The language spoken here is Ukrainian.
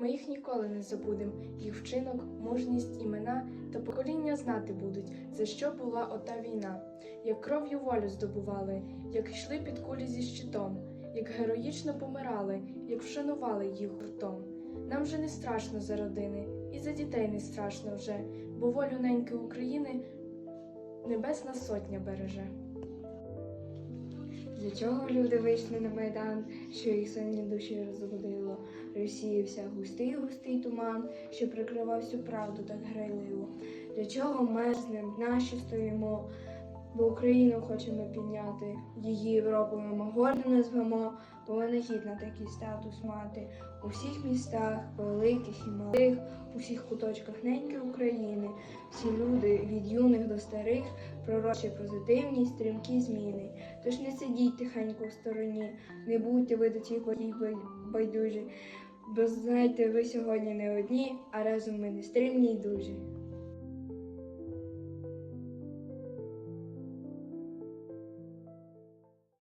Ми їх ніколи не забудем, їх вчинок, мужність, імена та покоління знати будуть, за що була ота війна, як кров'ю волю здобували, як йшли під кулі зі щитом, як героїчно помирали, як вшанували їх гуртом. Нам же не страшно за родини, і за дітей не страшно вже, бо волю неньки України Небесна сотня береже. Для чого люди вийшли на майдан, що їх сильні душі розбудило? Розсіявся густий густий туман, що прикривав всю правду так грайливо. Для чого мерзнем наші стоїмо? Бо Україну хочемо підняти, її Європою ми гордо назвемо, бо вона гідна такий статус мати у всіх містах, великих і малих, у всіх куточках неньки України. Всі люди від юних до старих пророчі позитивні, стрімкі зміни. Тож не сидіть тихенько в стороні, не будьте ви до цих подій байдужі, бо знаєте, ви сьогодні не одні, а разом ми не стрімні й дужі.